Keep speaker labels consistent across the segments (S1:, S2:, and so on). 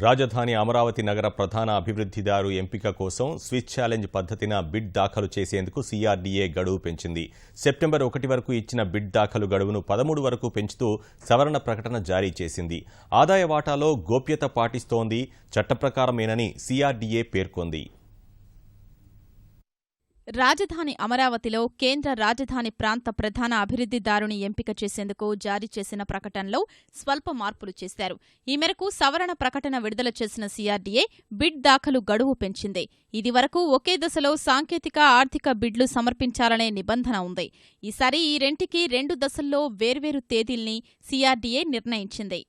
S1: రాజధాని అమరావతి నగర ప్రధాన అభివృద్ధిదారు ఎంపిక కోసం స్విచ్ ఛాలెంజ్ పద్ధతిన బిడ్ దాఖలు చేసేందుకు సీఆర్డీఏ గడువు పెంచింది. సెప్టెంబర్ ఒకటి వరకు ఇచ్చిన బిడ్ దాఖలు గడువును పదమూడు వరకు పెంచుతూ సవరణ ప్రకటన జారీ చేసింది. ఆదాయ వాటాలో గోప్యత పాటిస్తోంది. చట్టప్రకారమేనని సీఆర్డీఏ పేర్కొంది.
S2: రాజధాని అమరావతిలో కేంద్ర రాజధాని ప్రాంత ప్రధాన అభివృద్ధిదారుని ఎంపిక చేసేందుకు జారీ చేసిన ప్రకటనలో స్వల్ప మార్పులు చేశారు. ఈ మేరకు సవరణ ప్రకటన విడుదల చేసిన సీఆర్డీఏ బిడ్ దాఖలు గడువు పెంచింది. ఇదివరకు ఒకే దశలో సాంకేతిక ఆర్థిక బిడ్లు సమర్పించాలనే నిబంధన ఉంది. ఈసారి ఈ రెంటికి రెండు దశల్లో వేర్వేరు తేదీల్ని సీఆర్డీఏ నిర్ణయించింది.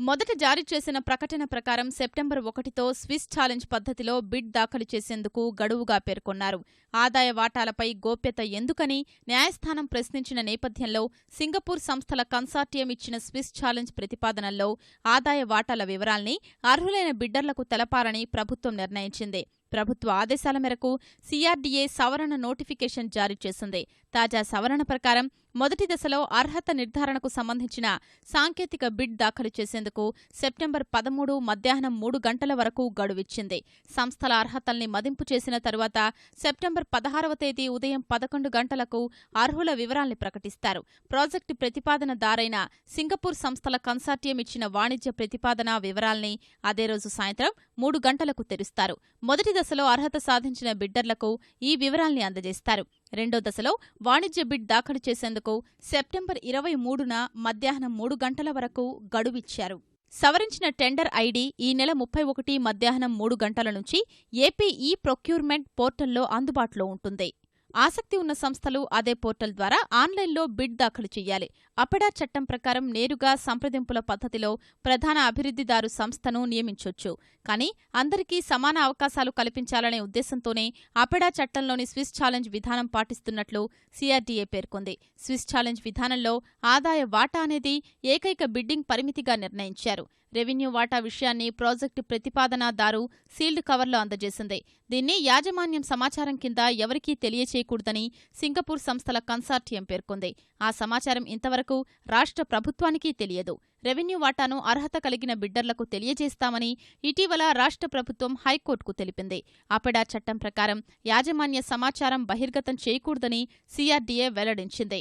S2: మొదట జారీ చేసిన ప్రకటన ప్రకారం సెప్టెంబర్ ఒకటితో స్విస్ ఛాలెంజ్ పద్ధతిలో బిడ్ దాఖలు చేసేందుకు గడువుగా పేర్కొన్నారు. ఆదాయ వాటాలపై గోప్యత ఎందుకని న్యాయస్థానం ప్రశ్నించిన నేపథ్యంలో సింగపూర్ సంస్థల కన్సార్టియం ఇచ్చిన స్విస్ ఛాలెంజ్ ప్రతిపాదనల్లో ఆదాయ వాటాల వివరాల్ని అర్హులైన బిడ్డర్లకు తెలపాలని ప్రభుత్వం నిర్ణయించింది. ప్రభుత్వ ఆదేశాల మేరకు సీఆర్డీఏ సవరణ నోటిఫికేషన్ జారీ చేసింది. తాజా సవరణ ప్రకారం మొదటి దశలో అర్హత నిర్ధారణకు సంబంధించిన సాంకేతిక బిడ్ దాఖలు చేసేందుకు సెప్టెంబర్ పదమూడు మధ్యాహ్నం మూడు గంటల వరకు గడువిచ్చింది. సంస్థల అర్హతల్ని మదింపు చేసిన తరువాత సెప్టెంబర్ పదహారవ తేదీ ఉదయం పదకొండు గంటలకు అర్హుల వివరాల్ని ప్రకటిస్తారు. ప్రాజెక్టు ప్రతిపాదన దారైన సింగపూర్ సంస్థల కన్సార్టియం ఇచ్చిన వాణిజ్య ప్రతిపాదన వివరాల్ని అదే రోజు సాయంత్రం మూడు గంటలకు తెరుస్తారు. మొదటి దశలో అర్హత సాధించిన బిడ్డర్లకు ఈ వివరాల్ని అందజేస్తారు. రెండో దశలో వాణిజ్య బిడ్ దాఖలు చేసేందుకు సెప్టెంబర్ ఇరవై మూడున మధ్యాహ్నం మూడు గంటల వరకు గడువిచ్చారు. సవరించిన టెండర్ ఐడి ఈ నెల ముప్పై ఒకటి మధ్యాహ్నం మూడు గంటల నుంచి ఏపీ ఈ ప్రొక్యూర్మెంట్ పోర్టల్లో అందుబాటులో ఉంటుంది. ఆసక్తి ఉన్న సంస్థలు అదే పోర్టల్ ద్వారా ఆన్లైన్లో బిడ్ దాఖలు చేయాలి. అపెడా చట్టం ప్రకారం నేరుగా సంప్రదింపుల పద్ధతిలో ప్రధాన అభివృద్ధిదారు సంస్థను నియమించొచ్చు. కానీ అందరికీ సమాన అవకాశాలు కల్పించాలనే ఉద్దేశంతోనే అపెడా చట్టంలోని స్విస్ ఛాలెంజ్ విధానం పాటిస్తున్నట్లు సిఆర్డీఏ పేర్కొంది. స్విస్ ఛాలెంజ్ విధానంలో ఆదాయ వాటా అనేది ఏకైక బిడ్డింగ్ పరిమితిగా నిర్ణయించారు. రెవెన్యూ వాటా విషయాన్ని ప్రాజెక్టు ప్రతిపాదనదారు సీల్డ్ కవర్లో అందజేసింది. దీన్ని యాజమాన్యం సమాచారం కింద ఎవరికీ తెలియచేయకూడదని సింగపూర్ సంస్థల కన్సార్టియం పేర్కొంది. ఆ సమాచారం ఇంతవరకు రాష్ట్ర ప్రభుత్వానికి తెలియదు. రెవెన్యూ వాటాను అర్హత కలిగిన బిడ్డర్లకు తెలియజేస్తామని ఇటీవల రాష్ట్ర ప్రభుత్వం హైకోర్టుకు తెలిపింది. అపెడా చట్టం ప్రకారం యాజమాన్య సమాచారం బహిర్గతం చేయకూడదని సీఆర్డీఏ వెల్లడించింది.